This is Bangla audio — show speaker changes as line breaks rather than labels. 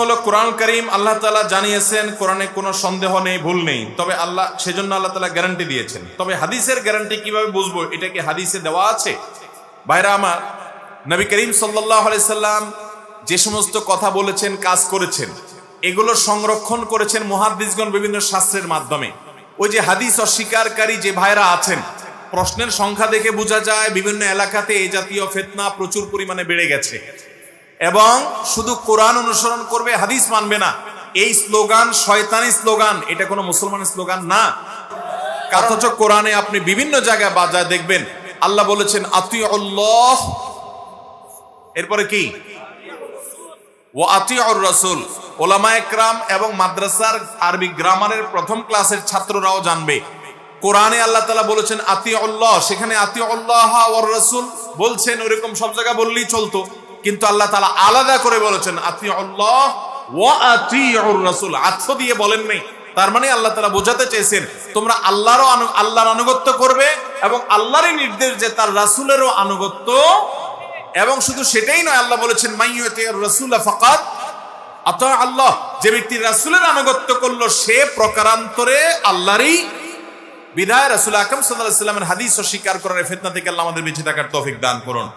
হলো কোরআন করিম, আল্লাহ তালা জানিয়েছেন, কোরআনে কোনো সন্দেহ নেই, ভুল নেই। তবে আল্লাহ, সেজন্য আল্লাহ তালা গ্যারান্টি দিয়েছেন। তবে হাদিসের গ্যারান্টি কীভাবে বুঝব? এটা কি হাদিসে দেওয়া আছে? ভাইরা আমার, নবী করিম সাল্লাম যে সমস্ত কথা বলেছেন, কাজ করেছেন, এগুলো সংরক্ষণ করেছেন মহাদিসগণ বিভিন্ন শাস্ত্রের মাধ্যমে। ওই যে হাদিস অস্বীকারী যে ভাইরা আছেন, প্রশ্নের সংখ্যা দেখে বোঝা যায়, বিভিন্ন এলাকাতে এই জাতীয় ফেতনা প্রচুর পরিমাণে বেড়ে গেছে। এবং শুধু কোরআন অনুসরণ করবে, হাদিস মানবে না। এই স্লোগান শয়তানি স্লোগান, এটা কোনো মুসলমানের স্লোগান না। অথচ কোরআনে আপনি বিভিন্ন জায়গায় বাজায় দেখবেন, আল্লাহ বলেছেন, আতিউল্লাহ। এরপরে কি? ও আতিউর রাসূল। ওলামা একরাম এবং মাদ্রাসার আরবি গ্রামারের প্রথম ক্লাসের ছাত্ররাও জানবে। কোরআনে আল্লাহ তালা বলেছেন, আতিউল্লাহ। সেখানে আতিউল্লাহ ওর রাসূল বলছেন ওরকম সব জায়গায় বললেই চলতো। কিন্তু আল্লাহ তালা আলাদা করে বলেছেন ও রাসূল। আত্ম দিয়ে বলেন নাই। তার মানে আল্লাহ তালা বোঝাতে চেয়েছেন, তোমরা আল্লাহরও আল্লাহর আনুগত্য করবে এবং আল্লাহরই নির্দেশ যে তার রাসূলেরও আনুগত্য এবং শুধু সেটাই নয়, আল্লাহ বলেছেন মাইয়তে রাসূল ফাকাত আতা আল্লাহ, যে ব্যক্তি রাসূলের আনুগত্য করল, সে প্রকারান্তরে আল্লাহরই বিদায় রাসুল আকরাম সাল্লাল্লাহু আলাইহি ওয়াসাল্লামের হাদিস অস্বীকার করার ফিতনা থেকে আল্লাহ আমাদের বেঁচে থাকার তৌফিক দান করুন।